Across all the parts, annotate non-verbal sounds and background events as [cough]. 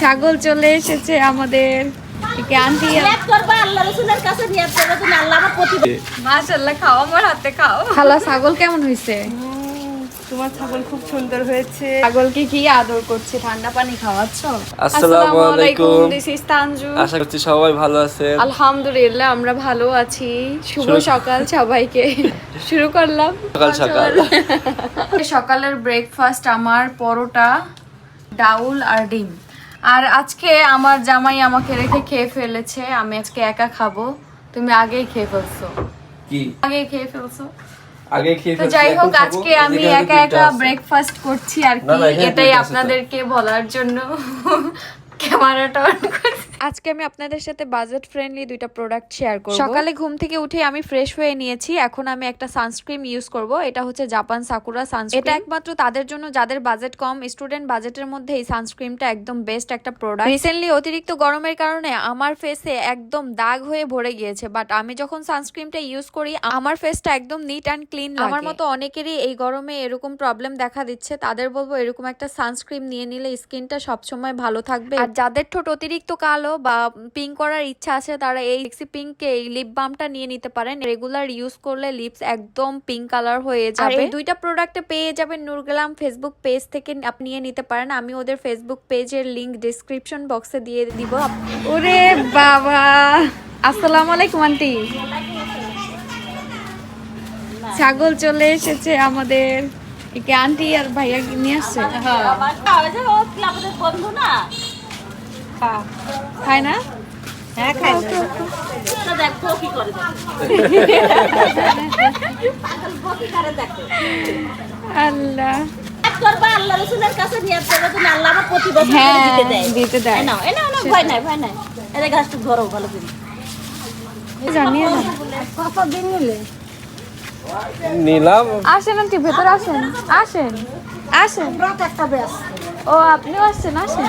ছাগল চলে এসেছে আমাদের। ছাগল কেমন হয়েছে? তোমার ছাগল খুব সুন্দর হয়েছে। ছাগলকে কি আদর করছে? ঠান্ডা পানি খাওয়াচ্ছ? আসসালামু আলাইকুম। This is Tanju. আশা করছি সবাই ভালো আছেন। আলহামদুলিল্লাহ আমরা ভালো আছি। শুভ সকাল সবাইকে। শুরু করলাম। সকাল সকাল। সকালের ব্রেকফাস্ট আমার পরোটা ডাউল আর ডিম। আর আজকে আমার জামাই আমাকে রেখে খেয়ে ফেলেছে আমি আজকে একা খাব। তুমি আগেই খেয়ে ফেলছো। কি? আগেই খেয়ে ফেলছো। আগে খেয়ে তো যাই হোক আজকে আমি একা একা ব্রেকফাস্ট করছি আর কি এটাই। আপনাদেরকে বলার জন্য। [laughs] ক্যামেরাটা অন করছি। আজকে আমি আপনাদের সাথে বাজেট ফ্রেন্ডলি দুইটা প্রোডাক্ট শেয়ার করব। সকালে ঘুম থেকে উঠে আমি ফ্রেশ হয়ে নিয়েছি এখন আমি একটা সানস্ক্রিন ইউজ করব এটা হচ্ছে জাপান সাকুরা সানস্ক্রিন এটা একমাত্র তাদের জন্য যাদের বাজেট কম স্টুডেন্ট বাজেটের মধ্যে এই সানস্ক্রিনটা একদম বেস্ট একটা প্রোডাক্ট রিসেন্টলি অতিরিক্ত গরমের কারণে আমার ফেসে একদম দাগ হয়ে ভরে গিয়েছে বাট আমি যখন সানস্ক্রিনটা ইউজ করি আমার ফেসটা একদম নিট অ্যান্ড ক্লিন আমার মতো অনেকেরই এই গরমে এরকম প্রবলেম দেখা দিচ্ছে তাদের বলব এরকম একটা সানস্ক্রিন নিয়ে নিলে স্কিনটা সবসময় ভালো থাকবে। আর যাদের ঠোঁট অতিরিক্ত কালো বা পিঙ্ক করার ইচ্ছা আছে তারা এই সেক্সি পিঙ্ক এই লিপ বামটা নিয়ে নিতে পারেন রেগুলার ইউজ করলে লিপস একদম পিঙ্ক কালার হয়ে যাবে দুইটা প্রোডাক্টে পেয়ে যাবেন নুরগেলাম ফেসবুক পেজ থেকে আপনি নিয়ে নিতে পারেন আমি ওদের ফেসবুক পেজের লিংক ডিসক্রিপশন বক্সে দিয়ে দিব ওরে বাবা আসসালামু আলাইকুম আন্টি ছাগল চলে এসেছে আমাদের একে আন্টি আর ভাইয়া নিয়ে আসছে বন্ধু না খায়। না? হ্যাঁ তো দেখো কি করে। আল্লাহ। নিয়াত করবা আল্লাহ রসুলের কাছে তুমি আল্লাহ আমার প্রতি বছর হ্যাঁ দিতে দেয়। দিতে এই নাও নাও ভয় নাই ভয় নাই। এটা গাছটা ধরো ভালো করে। জানিয়ে না। নিলাম। আসেন আন্টি ভেতরে আসেন। আসেন। আসেন। ও আপনিও আসছেন আসেন।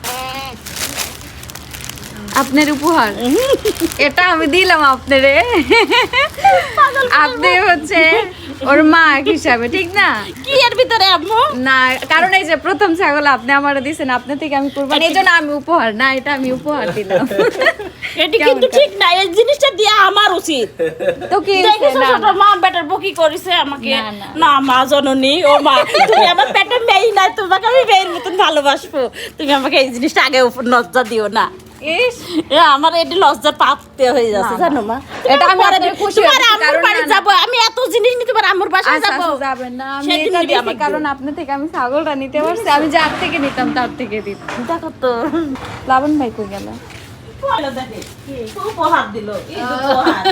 আপনার উপহার? এটা আমি দিলাম আপনারে। আপনি হচ্ছে ওর মা হিসাবে ঠিক না? কি এর ভিতরে আম্মু? না কারণ এই যে প্রথম ছাগল আপনি আমার দিয়েছেন আপনি থেকে আমি কুরবানি এই জন্য আমি উপহার না এটা আমি উপহার দিলাম। এটি কিন্তু ঠিক না এই জিনিসটা দিয়া আমার উচিত। তো কি? না, ছোট মা বেটার বকি করেছে আমাকে? না, না। না মা জননী ও মা তুমি আমার পেটে মেয়ে নাই তোমাকে আমি মেয়ের মতন ভালোবাসবো। তুমি আমাকে এই জিনিসটা আগে লজ্জা দিও না। আমার এটি লজ্জা পাপতে হয়ে যাচ্ছে জানো মা? এটা আমি আর খুশি হয়েছি, বাড়ি না। আমি এত জিনিস নিতে পারি আমার বাসায় যাব যাব। আচ্ছা, যাবেন না আমি এটা দিয়েছি কারণ আপনি থেকে আমি ছাগলটা নিতে পারছি আমি যার থেকে নিতাম তার থেকে দিতাম। দেখো তো। লাবণ ভাই কই গেল? উপহার দিল। ঈদ উপহার।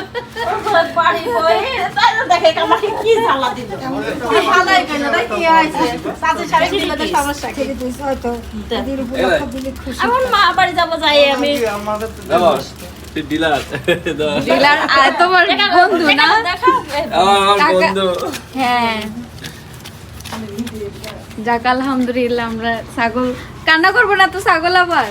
ওর বাড়ি হয়ে তাই দেখে আমাকে কি জ্বালা দিল। ভালোই কেন? কি হয়েছে? সাথে সাথে দিলে তো সমস্যা কি? হয়তো দিদির উপলক্ষ দিলে খুশি। আমার মা বাড়ি যাব যাই আমি। ডিলার। [laughs] ডিলার আর তোমার বন্ধু না? আমার বন্ধু। হ্যাঁ। যাক আলহামদুলিল্লাহ আমরা ছাগল কান্না করব না তো ছাগল আবার?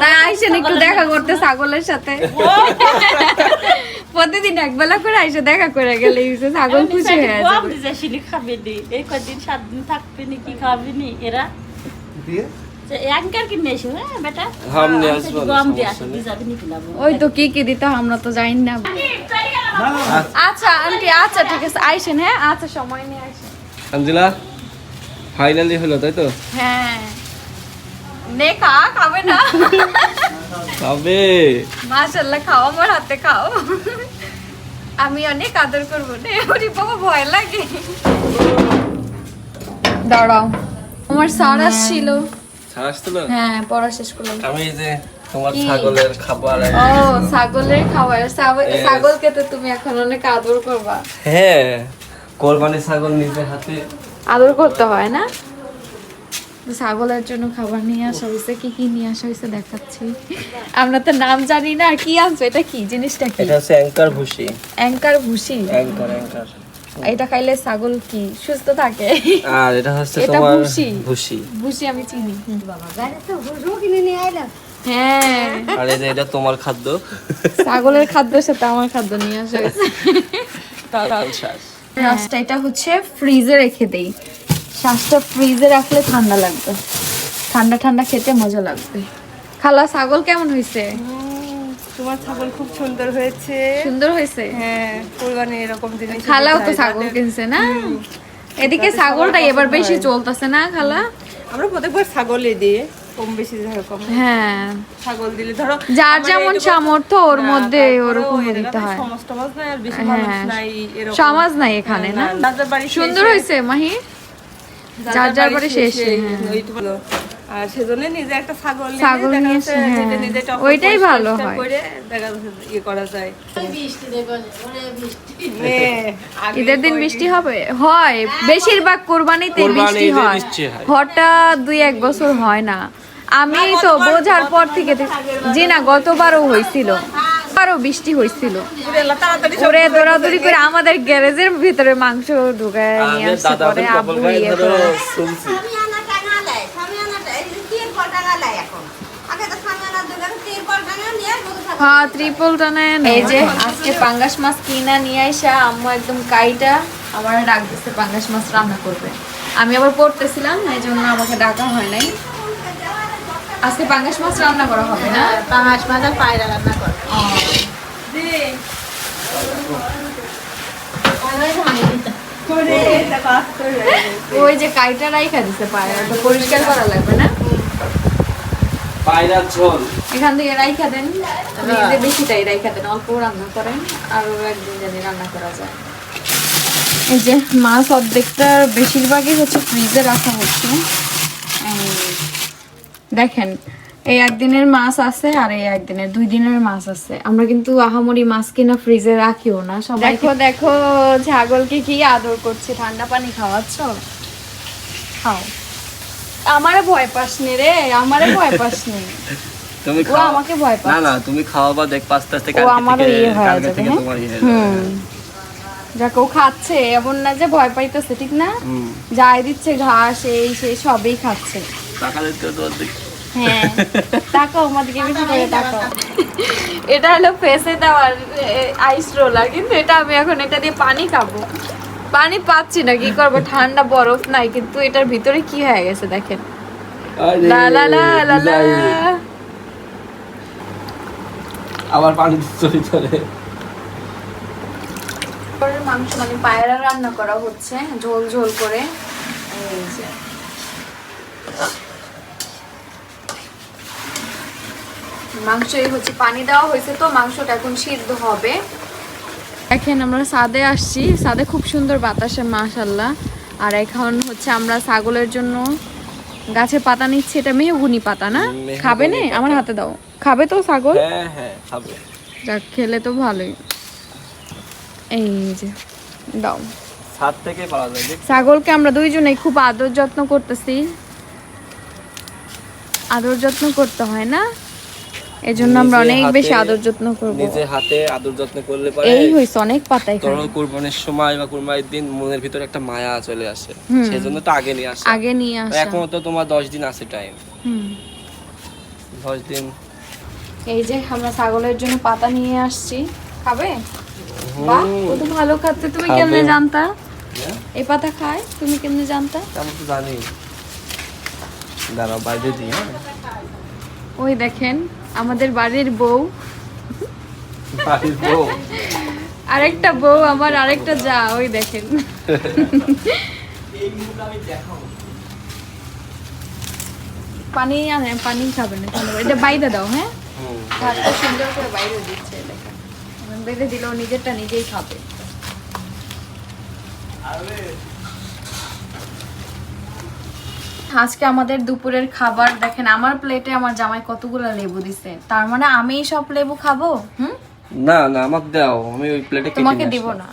তাই আইসেন একটু দেখা করতে ছাগলের সাথে। [laughs] প্রতিদিন একবেলা করে আইসে দেখা করে গেলে ছাগল খুশি হয়ে যাবে। খাবে নি এই কদিন সাত দিন থাকবে নি কি খাবে নি? এরা? হ্যাঁ ওই তো কি কি দিতে আমরা তো জানি না। আচ্ছা আন্টি আচ্ছা ঠিক আছে আইসেন হ্যাঁ? আচ্ছা সময় নিয়ে আইসেন। ফাইনালি হলো তাই তো? হ্যাঁ। নে খা খাবে না। তবে মাশাল্লাহ খাও আমার হাতে খাও। আমি অনেক আদর করব নে। ওরে বাবা ভয় লাগে। দাঁড়াও। আমার আসছিল। আসছিল? হ্যাঁ পড়া শেষ করলাম। আমি এই যে তোমার ছাগলের খাবার ও ছাগলের খাবার. ছাগলকে তো তুমি এখন অনেক আদর করবা। হ্যাঁ। কোরবানি ছাগল নিজে হাতে আদর করতে হয় না? ছাগলের জন্য খাবার নিয়ে আসা হয়েছে কি কি নিয়ে আসা হয়েছে দেখাচ্ছি। আমরা তো নাম জানি না আর কি আনছো? এটা কি? জিনিসটা কি? এটা হচ্ছে অ্যাঙ্কার ভুসি। অ্যাঙ্কার ভুসি? Anchor anchor. এটা খাইলে ছাগল কি সুস্থ থাকে? আর এটা হচ্ছে তোমার ভুসি। ভুসি। বুঝি আমি চিনি। বাবা গাড়ি তো রোজ কিনে নিয়ে আইলাম হ্যাঁ আর এটা তোমার খাদ্য। ছাগলের খাদ্যের সাথে আমার খাদ্য নিয়ে আসা হয়েছে রাস্তা এটা হচ্ছে ফ্রিজে রেখে দেই শ্বাসটা ফ্রিজে রাখলে ঠান্ডা লাগবে। ঠান্ডা ঠান্ডা খেতে মজা লাগবে। খালা ছাগল কেমন হয়েছে? তোমার ছাগল খুব সুন্দর হয়েছে। সুন্দর হয়েছে? হ্যাঁ কোরবানি এরকম জিনিস খালাও তো ছাগল কিনছে না? এদিকে ছাগলটা এবার বেশি চলতেছে না খালা? আমরা প্রত্যেকবার ছাগলই দিয়ে কম বেশি যেরকম হ্যাঁ। ছাগল দিলে ধরো যার যেমন সামর্থ্য ওর মধ্যে ওরকম দিতে হয়। সমাজ নাই আর বেশি মানুষ হ্যাঁ নাই এরকম। সমাজ নাই এখানে না? সুন্দর হয়েছে মাহি? যার যার বাড়ি শেষে ওই হ্যাঁ। আর সেজন্য নিজে একটা ছাগল ছাগল নিয়ে নিজে হ্যাঁ। নিজে টক ওইটাই ভালো হয়। করে দেখা ইয়ে করা যায়। ঈদের দিন বৃষ্টি হবে? হয়। বেশিরভাগ কোরবানিতে বৃষ্টি হয়। হঠাৎ দুই এক বছর হয় না। আমি তো বোঝার পর থেকে দেখ- জি না গতবারও হয়েছিল। বারও বৃষ্টি হয়েছিল। ওরে দৌড়াদৌড়ি করে আমাদের গ্যারেজের ভিতরে মাংস ঢুকায় নিয়ে আসছে দাদা পরে এখন আব্বু কপাল গায়ে ইয়ে ধরো করে। শুনছি সামিয়ানা টাঙা দেয় সামিয়ানা এই যে তিরপল টাঙা দেয় এখন আগে তো সামিয়ানার দোকানে তিরপল টাঙা নিয়ে গরু ছাগল হ্যাঁ এই যে আজকে পাঙ্গাস মাছ কিনা নিয়ে আইসা আম্মু একদম কাইটা আমার ডাক দিচ্ছে পাঙ্গাস মাছ রান্না করবে। আমি আবার পড়তেছিলাম এই জন্য আমাকে ডাকা হয় নাই। আজকে পাঙ্গাস মাছ রান্না করা হবে না? পাঙাশ মাছের পায়রা রান্না করে। হয়ে। ওই যে কাইটা রাইখা দিছে পায়ে ওটা পরিষ্কার করা লাগবে না? পায়রা ঝোল। এখান থেকে রাইখা দেন। নিজে বেশিটাই রাইখা দেন অল্প রান্না করেন আরও একদিন জানি রান্না করা যায়। এই যে মাছ অর্ধেকটা বেশিরভাগই হচ্ছে ফ্রিজে রাখা হচ্ছে। দেখেন এই একদিনের মাছ আছে আর এই একদিনের দুই দিনের মাছ আছে। আমরা কিন্তু আহামরি মাছ কিনা ফ্রিজে রাখিও না। সবাই দেখো দেখো ছাগলকে কি আদর করছে। ঠান্ডা পানি খাওয়াচ্ছ? খাও। আমারে ভয় পাস পাসনি রে আমারে ভয় পাসনি [laughs] তুমি খাও। আমাকে ভয় না না তুমি খাওয়া বা দেখ কালকে আমারও থেকে ইয়ে কালকে থেকে হ্যাঁ? তোমার ইয়ে যাক ও খাচ্ছে এমন না যে ভয় পাইতেছে ঠিক না? যাই দিচ্ছে ঘাস এই সেই সবই খাচ্ছে। টাকা দিতে তো হ্যাঁ। তাকাও আমাদেরকে বেশি করে তাকাও। এটা হলো ফেসে দেওয়ার আইস রোলার কিন্তু এটা আমি এখন এটা দিয়ে পানি খাব। পানি পাচ্ছি না কি করব? ঠান্ডা বরফ নাই কিন্তু এটার ভিতরে কি হয়ে গেছে দেখেন? লা লা লা লা লা। আবার পানি দিচ্ছ ভিতরে মাংস মানে পায়রা রান্না করা হচ্ছে ঝোল ঝোল করে। এই যে। মাংস এই হচ্ছে পানি দেওয়া হয়েছে তো মাংসটা এখন সিদ্ধ হবে। দেখেন আমরা সাদে আসছি সাদে খুব সুন্দর বাতাসে মাশাল্লাহ আর এখন হচ্ছে আমরা ছাগলের জন্য গাছে পাতা নিচ্ছি এটা মেহগুনি পাতা না? খাবে না? আমার হাতে দাও। খাবে তো ছাগল? হ্যাঁ হ্যাঁ খাবে। যাক খেলে তো ভালোই। এই যে দাও। ছাদ থেকে পাওয়া যায় ছাগলকে আমরা দুইজনেই খুব আদর যত্ন করতেছি। আদর যত্ন করতে হয় না? এজন্য আমরা অনেক বেশি আদর যত্ন করব। নিজে হাতে আদর যত্ন করলে পরে এই হইছে অনেক কুরবানির সময় বা কুরবানির দিন মনের ভিতরে একটা মায়া চলে আসে। সেজন্য তো আগে নিয়ে আসে। আগে নিয়ে আসা। এখন তো তোমার দশ দিন আছে টাইম হুম। দশ দিন এই যে আমরা ছাগলের জন্য পাতা নিয়ে আসছি। খাবে? বাহ কত ভালো খাচ্ছে তুমি কেমনে জানতা? হ্যাঁ? এই পাতা খায় তুমি কেমনে জানতা? আমি তো জানি। দাঁড়াও বাইরে দিই হ্যাঁ। ওই দেখেন আমাদের বাড়ির বউ। বাড়ির বউ? আরেকটা বউ আমার আরেকটা যা ওই দেখেন। পানি আনে পানি খাবে না এটা বাইরে দাও হ্যাঁ? ভাতটা সুন্দর করে বাইরে দিচ্ছে দেখেন বেঁধে দিলেও নিজেরটা নিজেই খাবে। আজকে আমাদের দুপুরের খাবার দেখেন আমার প্লেটে আমার জামাই কতগুলো লেবু দিছে। তার মানে আমি সব লেবু খাব? হুম? না না আমাকে দাও আমি ওই প্লেটে তোমাকে দিব না।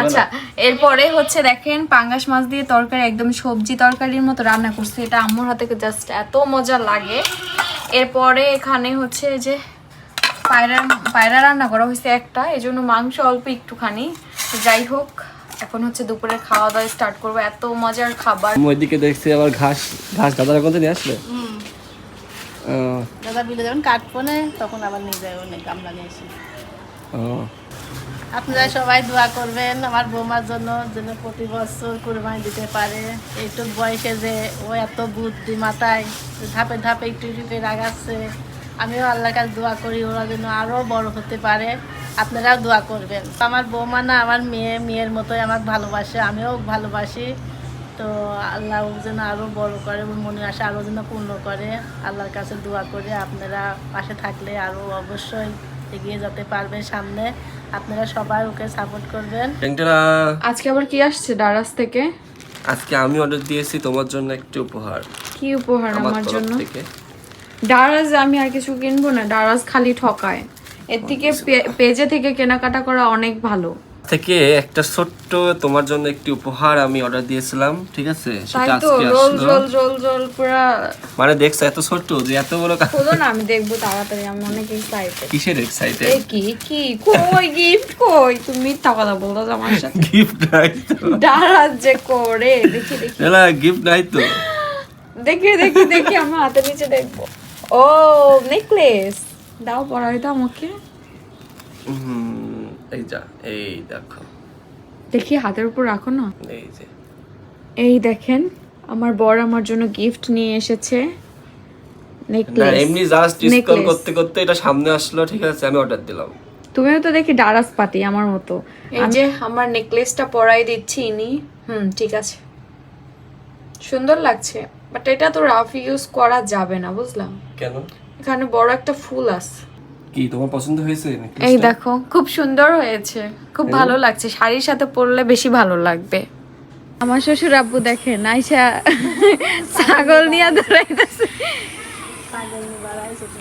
আচ্ছা এরপরে হচ্ছে দেখেন পাঙ্গাস মাছ দিয়ে তরকারি একদম সবজি তরকারির মতো রান্না করছে। এটা আম্মুর হাতে জাস্ট এত মজা লাগে। এরপরে এখানে হচ্ছে যে পায়রা পায়রা রান্না করা হয়েছে একটা এই জন্য মাংস অল্প একটুখানি। যাই হোক এখন হচ্ছে দুপুরে খাওয়া দাওয়া স্টার্ট করব। এত মজার খাবার। ওইদিকে দেখছি আবার ঘাস ঘাস দাদার কোথায় নিয়ে আসলে? দাদা বিলে যখন কাটবো না তখন আবার নিয়ে যাব অনেক গামলা নিয়ে আসি ও। আপনারা সবাই দোয়া করবেন আমার বৌমার জন্য যেন প্রতি বছর কোরবানি দিতে পারে। এইটুক বয়সে যে ও এত বুদ্ধি মাথায় ধাপে ধাপে একটু একটু রাগাচ্ছে। আমিও আল্লাহর কাছে দোয়া করি, ওরা যেন আরও বড় হতে পারে। আপনারাও দোয়া করবেন। আমার বৌমা না, আমার মেয়ে, মেয়ের মতোই আমার ভালোবাসে, আমিও ভালোবাসি। তো আল্লাহ যেন আরও বড় করে, ওর মনের আশা আরও যেন পূর্ণ করে। আল্লাহর কাছে দোয়া করে, আপনারা পাশে থাকলে আরও অবশ্যই এগিয়ে যেতে পারবে সামনে। আপনারা সবাই ওকে সাপোর্ট করবেন। আজকে আবার কি আসছে ডারাস থেকে? আজকে আমি অর্ডার দিয়েছি তোমার জন্য একটি উপহার। কি উপহার আমার জন্য? ডারাস আমি আর কিছু কিনবো না ডারাস খালি ঠকায়। এর থেকে পেজে থেকে কেনাকাটা করা অনেক ভালো। থেকে একটা ছোট্ট তোমার জন্য একটি উপহার আমি অর্ডার দিয়েছিলাম ঠিক আছে? সেটা আজকে আসলো। মানে দেখছ এত ছোট্ট যে এত বড় কা- খোলো না আমি দেখব তাড়াতাড়ি আমি অনেক এক্সাইটেড কিসের এক্সাইটেড এই কি কি কই গিফট কই? তুমি মিথ্যা কথা বলতো আমার সাথে। [laughs] গিফট নাই তো। ডারাজ যে করে দেখি দেখি। না গিফট নাই তো। দেখি দেখি দেখি আমার হাতে নিচে দেখব। ও নেকলেস দাও পরাই তো আমাকে। হুম, এই যা এই দেখো। দেখি হাতের উপর রাখো না। এই যে। এই দেখেন আমার বর আমার জন্য গিফট নিয়ে এসেছে। নেকলেস এমনি জাস্ট স্ক্রল করতে করতে এটা সামনে আসলো ঠিক আছে আমি অর্ডার দিলাম। তুমিও তো দেখি ডারাস পাতি আমার মতো। এই যে আমার নেকলেসটা পরাই দিচ্ছি ইনি। হুম ঠিক আছে। সুন্দর লাগছে বাট এটা তো রাফ ইউজ করা যাবে না বুঝলাম। কেন? এখানে বড় একটা ফুল আছে। কি তোমার পছন্দ হয়েছে এই দেখো খুব সুন্দর হয়েছে খুব ভালো লাগছে। শাড়ির সাথে পরলে বেশি ভালো লাগবে। আমার শ্বশুর আব্বু দেখেন আইসা ছাগল নিয়ে দৌড়াইতেছে।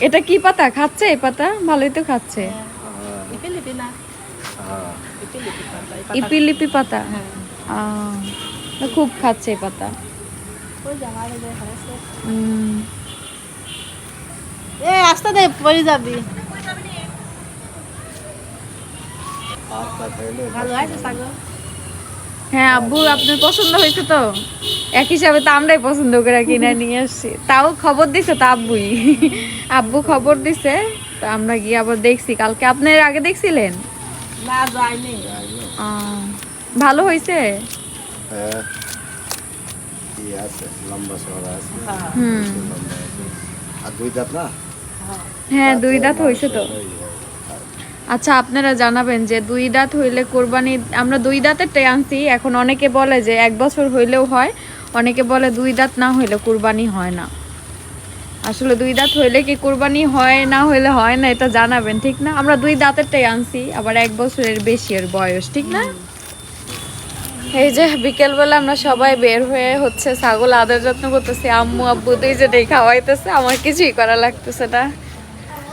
এটা কি পাতা? খাচ্ছে এই পাতা? ভালোই তো খাচ্ছে। লিপি ইপিলিপি পাতা। আহ, খুব খাচ্ছে এই পাতা। এ আস্তে দে পড়ে যাবি। ভালো আছে ছাগল হ্যাঁ আব্বু আপনার পছন্দ হয়েছে তো? এক হিসাবে তো আমরাই পছন্দ করে কিনে নিয়ে আসছি। তাও খবর দিছে তো আব্বুই। আব্বু খবর দিছে তো আমরা গিয়ে আবার দেখছি। কালকে আপনার আগে দেখছিলেন? না ভালো হয়েছে? হ্যাঁ। কি আছে? লম্বা চওড়া আছে। হুম। লম্বা আছে। আর দুই দাঁত না? হ্যাঁ। দুই দাঁত হয়েছে তো। আচ্ছা আপনারা জানাবেন যে দুই দাঁত হইলে কোরবানি আমরা দুই দাঁতেরটাই আনছি, এখন অনেকে বলে যে এক বছর হইলেও হয়, অনেকে বলে দুই দাঁত না হইলে কোরবানি হয় না। আসলে দুই দাঁত হইলে কি কোরবানি হয়, না হইলে হয় না, এটা জানাবেন, ঠিক না? আমরা দুই দাঁতেরটাই আনছি, আবার এক বছরের বেশি এর বয়স, ঠিক না? এই যে বিকেলবেলা আমরা সবাই বের হয়ে হচ্ছে ছাগল আদর যত্ন করতেছি, আম্মু, আব্বু দুইজনেই খাওয়াইতেছে, আমার কিছুই করা লাগতেছে না।